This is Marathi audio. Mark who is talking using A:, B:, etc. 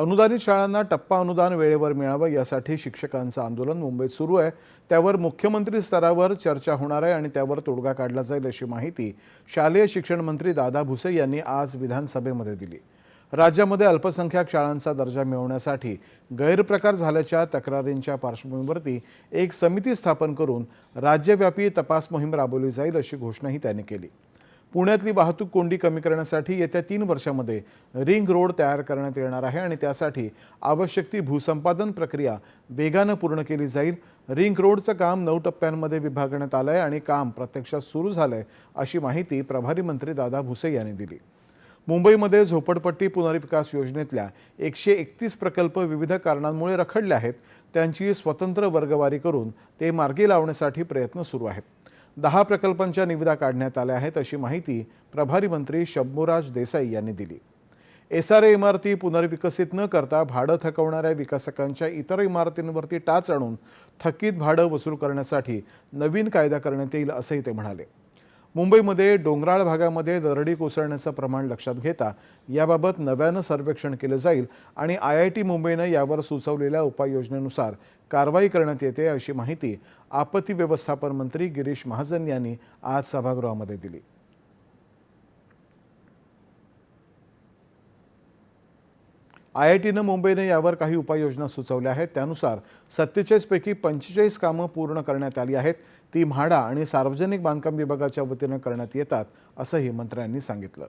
A: अनुदानित शाळांना टप्पा अनुदान वेळेवर मिळावं यासाठी शिक्षकांचं आंदोलन मुंबईत सुरू आहे. त्यावर मुख्यमंत्री स्तरावर चर्चा होणार आहे आणि त्यावर तोडगा काढला जाईल अशी माहिती शालेय शिक्षण मंत्री दादा भुसे यांनी आज विधानसभेमध्ये दिली. राज्यामध्ये अल्पसंख्याक शाळांचा दर्जा मिळवण्यासाठी गैरप्रकार झाल्याच्या तक्रारींच्या पार्श्वभूमीवरती एक समिती स्थापन करून राज्यव्यापी तपास मोहीम राबवली जाईल अशी घोषणाही त्यांनी केली. पुण्यातली वाहतूक कोंडी कमी करण्यासाठी येत्या तीन वर्षामध्ये रिंग रोड तयार करण्यात येणार आहे आणि त्यासाठी आवश्यक ती भूसंपादन प्रक्रिया वेगानं पूर्ण केली जाईल. रिंग रोडचं काम नऊ टप्प्यांमध्ये विभागण्यात आलं आहे आणि काम प्रत्यक्षात सुरू झालं आहे अशी माहिती प्रभारी मंत्री दादा भुसे यांनी दिली. मुंबईमध्ये झोपडपट्टी पुनर्विकास योजनेतल्या एकशे एकतीस प्रकल्प विविध कारणांमुळे रखडले आहेत. त्यांची स्वतंत्र वर्गवारी करून ते मार्गी लावण्यासाठी प्रयत्न सुरू आहेत. दहा प्रकल्पांच्या निविदा काढण्यात आल्या आहेत अशी माहिती प्रभारी मंत्री शंभूराज देसाई यांनी दिली. एस आर ए इमारती पुनर्विकसित न करता भाडं थकवणाऱ्या विकासकांच्या इतर इमारतींवरती टाच आणून थकीत भाडं वसूल करण्यासाठी नवीन कायदा करण्यात येईल असंही ते म्हणाले. मुंबईमध्ये डोंगराळ भागामध्ये दरडी कोसळण्याचं प्रमाण लक्षात घेता याबाबत नव्यानं सर्वेक्षण केलं जाईल आणि आय आय टी मुंबईनं यावर सुचवलेल्या उपाययोजनेनुसार कारवाई करण्यात येते अशी माहिती आपत्ती व्यवस्थापन मंत्री गिरीश महाजन यांनी आज सभागृहामध्ये दिली. आय आय टीनं मुंबईने यावर काही उपाययोजना सुचवल्या आहेत. त्यानुसार सत्तेचाळीसपैकी पंचेचाळीस कामं पूर्ण करण्यात आली आहेत. ती म्हाडा आणि सार्वजनिक बांधकाम विभागाच्या वतीनं करण्यात येतात असंही मंत्र्यांनी सांगितलं.